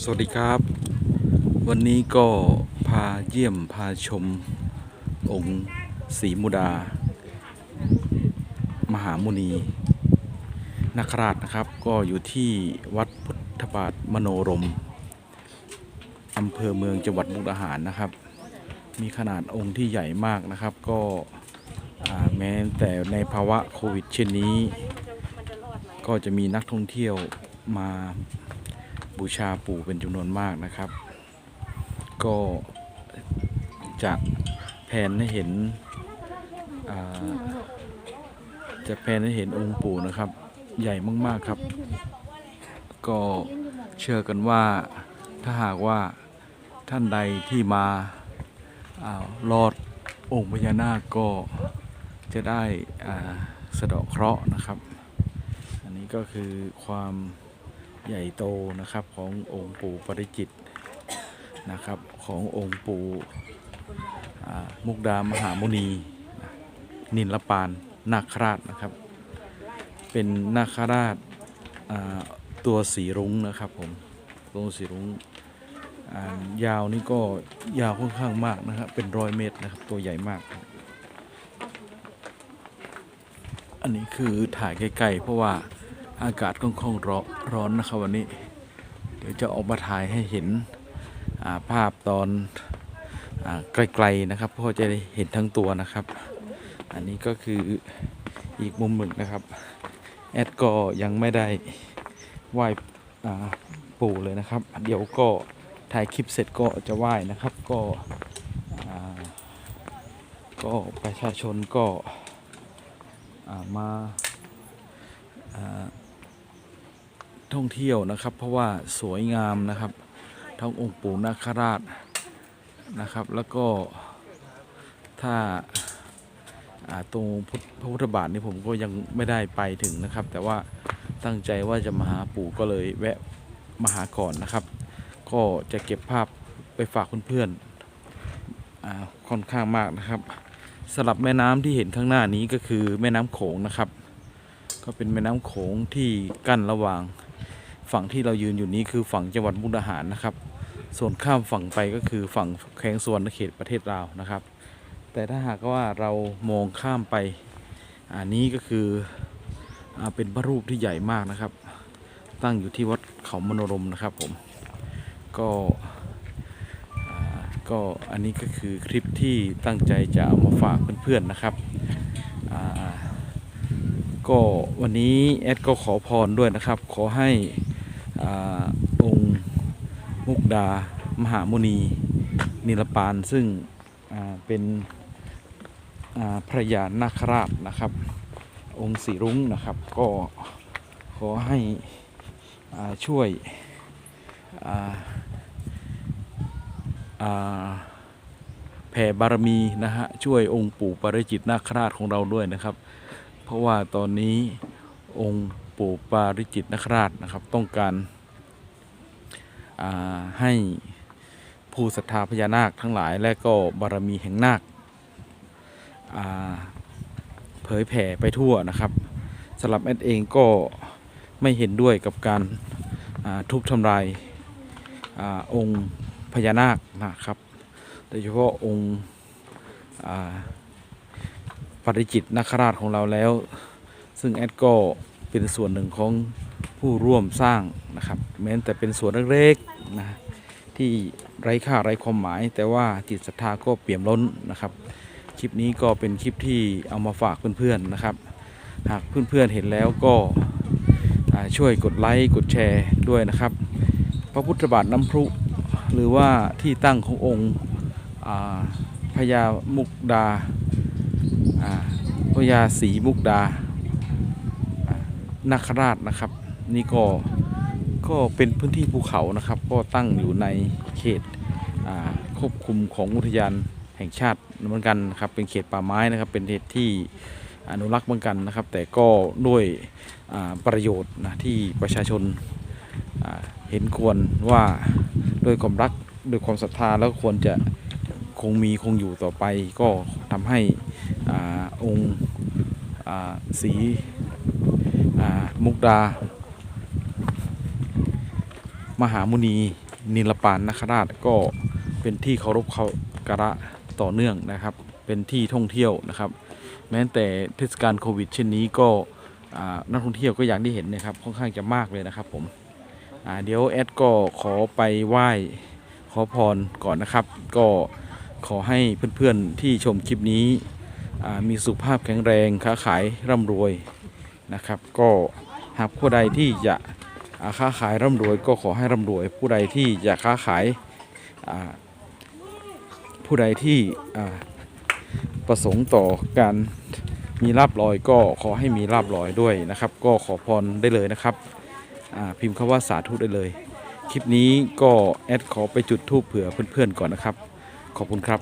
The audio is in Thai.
สวัสดีครับ วันนี้ก็พาเยี่ยมพาชมองค์ศรีมุดา มหามุนีนาคราชนะครับ ก็อยู่ที่วัดพุทธบาทมโนรมอำเภอเมืองจังหวัดมุกดาหารนะครับ มีขนาดองค์ที่ใหญ่มากนะครับ ก็แม้แต่ในภาวะโควิดเช่นนี้ ก็จะมีนักท่องเที่ยวมา บูชาปู่เป็นจำนวนมากนะครับ ก็จะแผนให้เห็นจะแผนให้เห็นองค์ปู่นะครับ ใหญ่มากๆครับ ก็เชื่อกันว่าถ้าหากว่าท่านใดที่มาอารอดองค์พญานาคก็จะได้สะเดาะเคราะห์นะครับ อันนี้ก็คือความ ใหญ่โตนะครับขององค์ปู่ปริจิตนะครับขององค์ปู่มุกดามหามุนีนินลปานนาคราชนะครับ เป็นนาคราชตัวสีรุ้งนะครับผมตัวสีรุ้งยาวนี่ก็ยาวค่อนข้างมากนะครับเป็นร้อยเมตรนะครับตัวใหญ่มาก อันนี้คือถ่ายใกล้ๆเพราะว่า อากาศค่อนข้างร้อนร้อนนะครับวันนี้ เดี๋ยวจะออกมาถ่ายให้เห็นาภาพตอนอไกลๆนะครับเพราะว่าจะได้เห็นทั้งตัวนะครับ อันนี้ก็คืออีกมุมหนึ่งนะครับ แอดก็ยังไม่ได้ไหว้อ่าปู่เลยนะครับ เดี๋ยวก็ถ่ายคลิปเสร็จก็จะไหว้นะครับก็ก็ประชาชนก็ามาอ่า ท่องเที่ยวนะครับ เพราะว่าสวยงามนะครับ ทั้งองค์ปู่นาคราชนะครับ แล้วก็ถ้าาตรงพพระพุทธบาทนี่ผมก็ยังไม่ได้ไปถึงนะครับ แต่ว่าตั้งใจว่าจะมาหาปู่ก็เลยแวะมาหาก่อนนะครับ ก็จะเก็บภาพไปฝากเพื่อนๆค่อนข้างมากนะครับสลับแม่น้ำที่เห็นข้างหน้านี้ก็คือแม่น้ำโขงนะครับ ก็เป็นแม่น้ำโขงที่กั้นระหว่าง ฝั่งที่เรายืนอยู่นี้คือฝั่งจังหวัดมุกดาหารนะครับ ส่วนข้ามฝั่งไปก็คือฝั่งแขวงสวนเขตประเทศลาวนะครับ แต่ถ้าหากว่าเรามองข้ามไปอันนี้ก็คืออเป็นพระรูปที่ใหญ่มากนะครับ ตั้งอยู่ที่วัดเขามโนรมนะครับผมก็ก็อันนี้ก็คือคลิปที่ตั้งใจจะเอามาฝากเพื่อนๆนะครับก็วันนี้แอดก็ขอพรด้วยนะครับ ขอให้ อองค์มุกดามหามุนีนิลปานซึ่งเป็นพระยานาคราชนะครับ องค์สีรุ้งนะครับ ก็ขอให้ช่วยแผ่บารมีนะฮะช่วยองค์ปู่ปาริจิตนาคราชของเราด้วยนะครับ เพราะว่าตอนนี้องค์ ปู่ปาริจิตนคราชนะครับ ต้องการาให้ผู้ศรัทธาพญานาคทั้งหลาย และก็บารมีแห่งนาคเผยแผ่ไปทั่วนะครับสำหรับแอดเองก็ไม่เห็นด้วยกับการาทุบทำลายอาองค์พญานาคนะครับ โดยเฉพาะองค์อาปริจิตนาคราชของเราแล้ว ซึ่งแอดก็ เป็นส่วนหนึ่งของผู้ร่วมสร้างนะครับ แม้แต่เป็นส่วนเล็กๆนะที่ไร้ค่าไร้ความหมาย แต่ว่าจิตศรัทธาก็เปี่ยมล้นนะครับ คลิปนี้ก็เป็นคลิปที่เอามาฝากเพื่อนๆนะครับ หากเพื่อนๆเห็นแล้วก็ช่วยกดไลค์กดแชร์ด้วยนะครับ พระพุทธบาทน้ำพรุหรือว่าที่ตั้งขององค์พญามุกดาพญาศรีมุกดา นาคราชนะครับ นี่ก็ก็เป็นพื้นที่ภูเขานะครับ ก็ตั้งอยู่ในเขตควบคุมของอุทยานแห่งชาติเหมือนกันนะครับเป็นเขตป่าไม้นะครับ เป็นเขตที่อนุรักษ์เหมือนกันนะครับ แต่ก็ด้วยประโยชน์นะที่ประชาชนาเห็นควรว่าด้วยความรักด้วยความศรัทธาแล้วควรจะคงมีคงอยู่ต่อไป ก็ทำให้อองค์ศรี มุกดา มหามุนีนิลปานนคราชก็เป็นที่เคารพเขากระต่อเนื่องนะครับ เป็นที่ท่องเที่ยวนะครับ แม้แต่เทศกาลโควิด เช่นนี้ก็นักท่องเที่ยวก็อย่างที่เห็นนะครับค่อนข้างจะมากเลยนะครับผมเดี๋ยวแอดก็ขอไปไหว้ขอพรก่อนนะครับ ก็ขอให้เพื่อนๆที่ชมคลิปนี้มีสุขภาพแข็งแรงค้าขายร่ำรวยนะครับ ก็ หากผู้ใดที่จะค้าขายร่ำรวยก็ขอให้ร่ำรวย ผู้ใดที่อยากค้าขายผู้ใดที่ประสงค์ต่อการมีลาบลอยก็ขอให้มีลาบลอยด้วยนะครับ ก็ขอพรได้เลยนะครับพิมพ์คำว่าสาธุได้เลย คลิปนี้ก็แอดขอไปจุดทูปเผื่อเพื่อนๆก่อนนะครับ ขอบคุณครับ